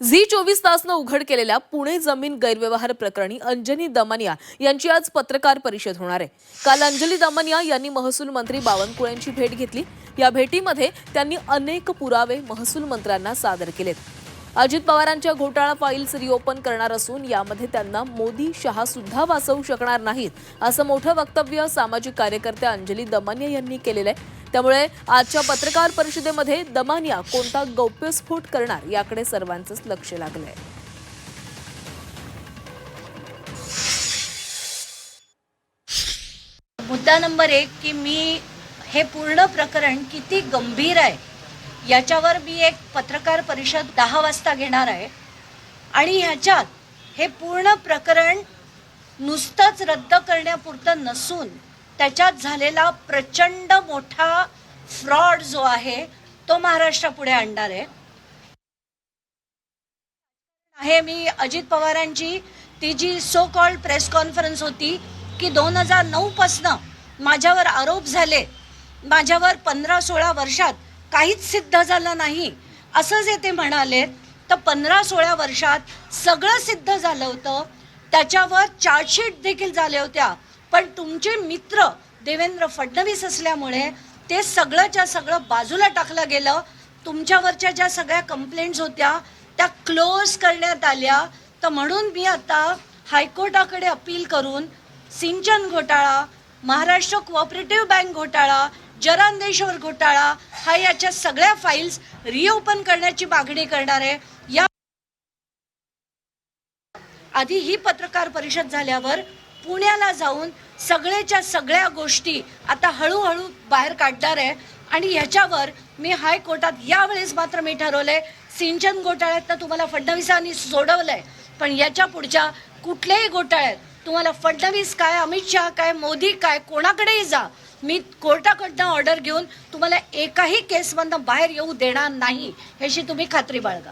Zee चोवीस तासनं उघड केलेल्या पुणे जमीन गैरव्यवहार प्रकरणी अंजनी दमनिया यांची आज पत्रकार परिषद होणार आहे. काल अंजली दमनिया यांनी महसूल मंत्री बावनकुळेंची भेट घेतली. या भेटीमध्ये त्यांनी अनेक पुरावे महसूल मंत्र्यांना सादर केलेत. अजित पवारांच्या घोटाळा फाईल्स रिओपन करणार असून यामध्ये त्यांना मोदी शहा सुद्धा वाचवू शकणार नाहीत असं मोठं वक्तव्य सामाजिक कार्यकर्त्या अंजली दमानिया यांनी केलेलं आहे. त्यामुळे आजच्या पत्रकार परिषदेमध्ये दमानिया कोणता गौप्यस्फोट करणार याकडे सर्वांचंच लक्ष लागलंय. मुद्दा नंबर एक की मी हे पूर्ण प्रकरण किती गंभीर आहे याच्यावर मी एक पत्रकार परिषद दहा वाजता घेणार आहे. आणि ह्याच्यात हे पूर्ण प्रकरण नुसतंच रद्द करण्यापुरतं नसून त्याच्यात झालेला प्रचंड मोठा फ्रॉड जो आहे तो महाराष्ट्रापुढे आणणार आहे. आहे मी अजित पवारांची ती जी सो कॉल्ड प्रेस कॉन्फरन्स होती की दोन हजार नऊ पासनं माझ्यावर आरोप झाले. माझ्यावर पंधरा सोळा वर्षात काहीच सिद्ध झालं नाही. असं जे ते म्हणाले तर पंधरा सोळा वर्षात सगळं सिद्ध झालं होतं. त्याच्यावर चार्जशीट देखील झाल्या होत्या. पण तुमचे मित्र देवेंद्र फडणवीस असल्यामुळे ते सगळंच्या सगळं बाजूला टाकलं गेलं. तुमच्यावरच्या ज्या सगळ्या कंप्लेंट्स होत्या त्या क्लोज करण्यात आल्या. तर म्हणून मी आता हायकोर्टाकडे अपील करून सिंचन घोटाळा महाराष्ट्र कोऑपरेटिव्ह बँक घोटाळा जरांदेश्वर घोटाळा हा याच्या सगळ्या फाईल्स रिओपन करण्याची मागणी करणार आहे. या आधी ही पत्रकार परिषद झाल्यावर पुण्याला जाऊन सगळेच्या सगळ्या गोष्टी आता हळूहळू बाहेर काढणार आहे. आणि ह्याच्यावर मी हायकोर्टात यावेळेस मात्र मी ठरवलंय सिंचन घोटाळ्यातनं तुम्हाला फडणवीसांनी सोडवलंय पण याच्या पुढच्या कुठल्याही घोटाळ्यात तुम्हाला फडणवीस काय अमित शहा काय मोदी काय कोणाकडेही जा. मी कोर्टाकडनं ऑर्डर घेऊन तुम्हाला एकाही केसमधनं बाहेर येऊ देणार नाही ह्याची तुम्ही खात्री बाळगा.